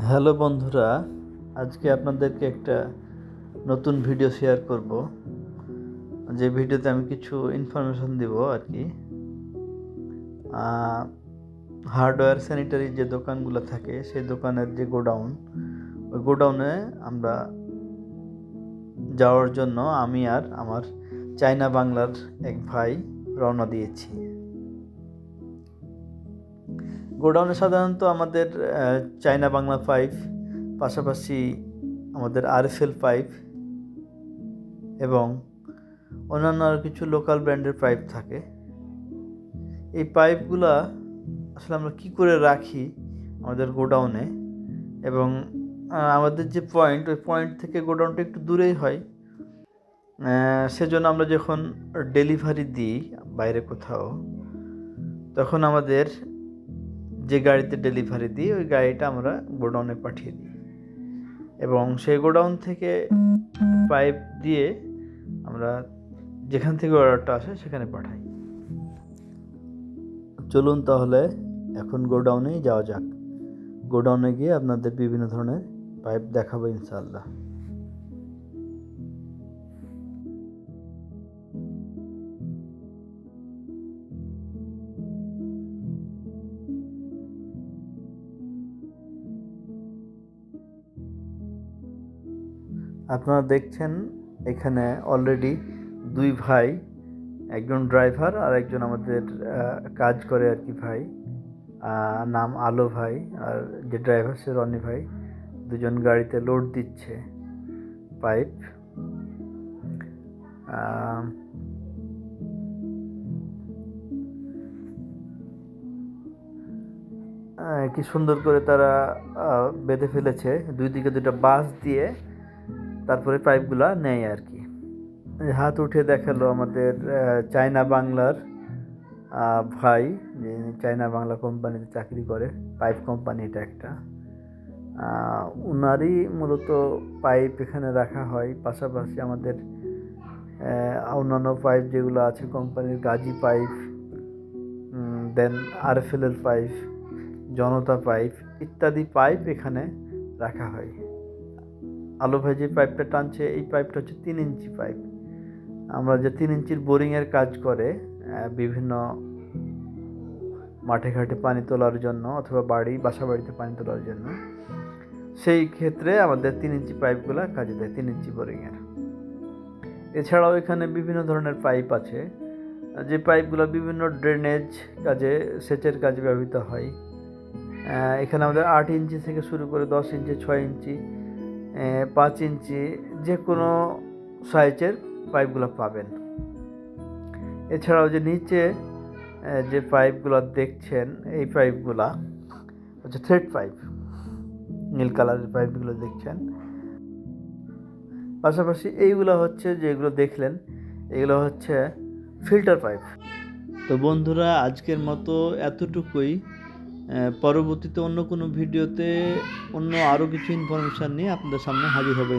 Hello বন্ধুরা, আজকে আপনাদেরকে একটা নতুন ভিডিও শেয়ার করব। যে ভিডিওতে আমি কিছু ইনফরমেশন দিব আর কি। হার্ডওয়্যার স্যানিটারি যে দোকানগুলো থাকে, সেই দোকানের যে গোডাউন, ওই গোডাউনে আমরা যাওয়ার জন্য আমি আর আমার চায়না বাংলার এক ভাই রওনা দিয়েছি। গোডাউনে সাধারণত আমাদের চায়না বাংলা পাইপ পাশাপাশি আমাদের আরএফএল পাইপ এবং অন্যান্য আর কিছু লোকাল ব্র্যান্ডের পাইপ থাকে। এই পাইপগুলা আসলে আমরা কী করে রাখি আমাদের গোডাউনে এবং আমাদের যে পয়েন্ট ওই পয়েন্ট থেকে গোডাউনটা একটু দূরেই হয়। সেজন্য আমরা যখন ডেলিভারি দিই বাইরে কোথাও, তখন আমাদের যে গাড়িতে ডেলিভারি দিই, ওই গাড়িটা আমরা গোডাউনে পাঠিয়ে দিই। এবং সেই গোডাউন থেকে পাইপ দিয়ে আমরা যেখান থেকে অর্ডারটা আসে, সেখানে পাঠাই। চলুন তাহলে এখন গোডাউনেই যাওয়া যাক। গোডাউনে গিয়ে আপনাদের বিভিন্ন ধরনের পাইপ দেখাবো ইনশাল্লাহ আপনারা দেখছেন এখানে অলরেডি দুই ভাই, একজন ড্রাইভার আর একজন আমাদের কাজ করে আর কি ভাই। নাম আলো ভাই আর যে ড্রাইভার সে রনি ভাই। দুজন গাড়িতে লোড দিচ্ছে পাইপ কি সুন্দর করে তারা বেঁধে ফেলেছে। দুই দিকে দুটো বাস দিয়ে তারপরে পাইপগুলা নেয় আর কি হাত উঠে দেখাল আমাদের চায়না বাংলার ভাই যে চায়না বাংলা কোম্পানিতে চাকরি করে পাইপ কোম্পানি এটা একটা। আহ, উনারই মূলত পাইপ এখানে রাখা হয়। পাশাপাশি আমাদের অন্যান্য পাইপ যেগুলো আছে কোম্পানির গাজী পাইপ দেন আরএফএলের পাইপ জনতা পাইপ ইত্যাদি পাইপ এখানে রাখা হয়। আলো ভাই যে পাইপটা টানছে, এই পাইপটা হচ্ছে তিন ইঞ্চি পাইপ আমরা যে তিন ইঞ্চির বোরিংয়ের কাজ করে বিভিন্ন মাঠে ঘাটে পানি তোলার জন্য অথবা বাড়ি, বাসা বাড়িতে পানি তোলার জন্য, সেই ক্ষেত্রে আমাদের তিন ইঞ্চি পাইপগুলো কাজে দেয়, তিন ইঞ্চি বোরিংয়ের। এছাড়াও এখানে বিভিন্ন ধরনের পাইপ আছে। যে পাইপগুলো বিভিন্ন ড্রেনেজ কাজে, সেচের কাজে ব্যবহৃত হয়। এখানে আমাদের আট ইঞ্চি থেকে শুরু করে দশ ইঞ্চি, ছয় ইঞ্চি পাঁচ ইঞ্চি যে কোনো সাইজের পাইপগুলো পাবেন। এছাড়াও যে নিচে যে পাইপগুলো দেখছেন, এই পাইপগুলা হচ্ছে থ্রেড পাইপ, নীল কালারের পাইপগুলো দেখছেন। পাশাপাশি এইগুলো হচ্ছে যেগুলো দেখলেন, এগুলো হচ্ছে ফিল্টার পাইপ। তো বন্ধুরা, আজকের মতো এতটুকুই। পরবর্তীতে অন্য কোনো ভিডিওতে অন্য আরও কিছু ইনফরমেশান নিয়ে আপনাদের সামনে হাজির হবে